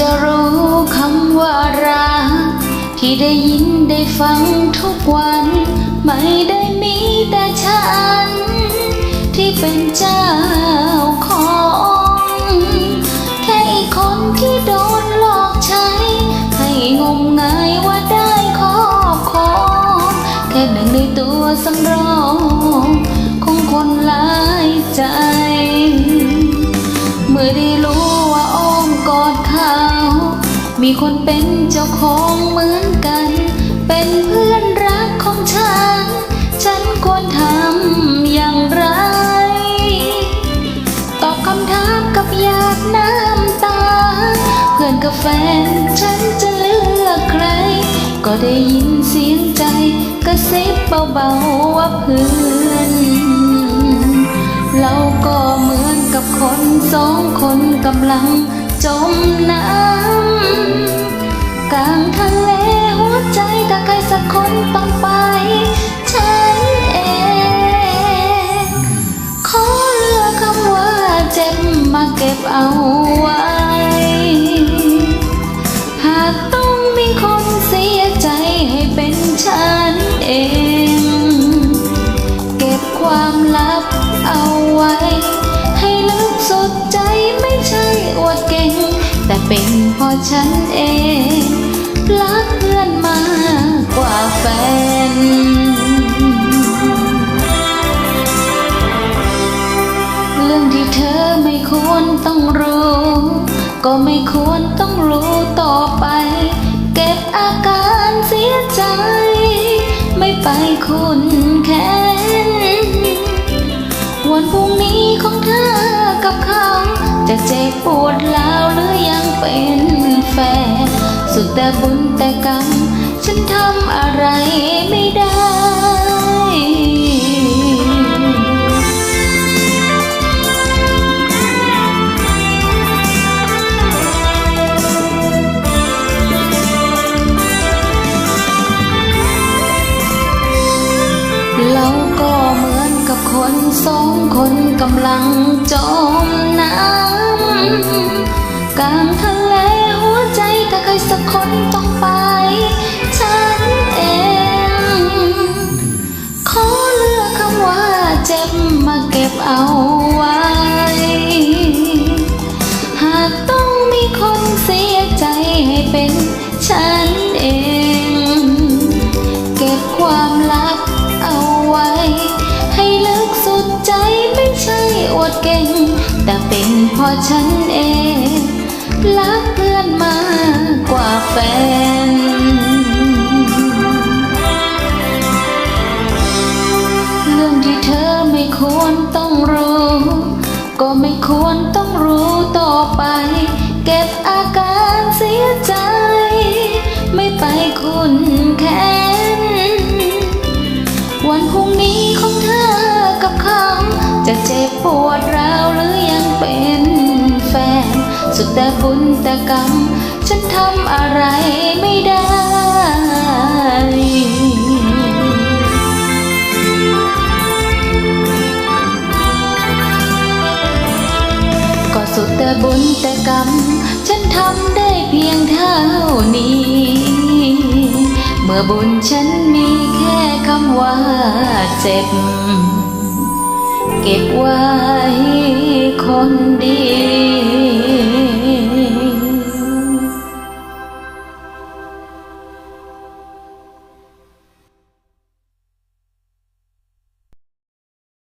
จะรู้คำว่ารักที่ได้ยินได้ฟังทุกวัน ไม่ได้มีแต่ฉัน ที่เป็นเจ้าของ แค่อีกคนที่โดนหลอกใช้ ให้งมงายว่าได้ขอบขอแค่หนึ่งในตัวสำรองของคนหลายใจ เมื่อได้ มีคนเป็นเจ้าของเหมือนกัน เป็นเพื่อนรักของฉัน ฉันควรทำอย่างไร ตอบคำถามกับหยาดน้ำตา เพื่อนกับแฟนฉันจะเลือกใคร ก็ได้ยินเสียงใจกระซิบเบาๆว่าเพื่อน เราก็เหมือนกับคนสองคนกำลัง จมน้ำกลางทะเลหัวใจถ้าใครสักคนต้องไป ฉันเอง ขอเลือกคำว่าเจ็บมาเก็บเอาไว้ เก่ง แต่เป็นเพราะฉันเองรักเพื่อนมากกว่าแฟน เรื่องที่เธอไม่ควรต้องรู้ ก็ไม่ควรต้องรู้ต่อไป เก็บอาการเสียใจ ไม่ไปคุณแค้นวันพรุ่งนี้ของเธอกับเขา จะเจ็บปวดแล้วหรือยังเป็นแฟน สุดแต่บุญแต่กรรม ฉันทำอะไรไม่ได้ สองคนกำลังจมน้ำกลางทะเลหัวใจถ้าใคยสักคนต้องไป ฉันเอง ขอเลือกคำว่าเจ็บมาเก็บเอาไว้ ดเก่ง แต่เป็นเพราะฉันเองรักเพื่อนมากกว่าแฟน จะเจ็บปวดร้าวหรือยังเป็นแฟน สุดแต่บุญแต่กรรม ฉันทำอะไรไม่ได้ก็สุดแต่บุญแต่กรรม ฉันทำได้เพียงเท่านี้ เมื่อบุญฉันมีแค่คำว่าเจ็บ เก็บไว้คนเดี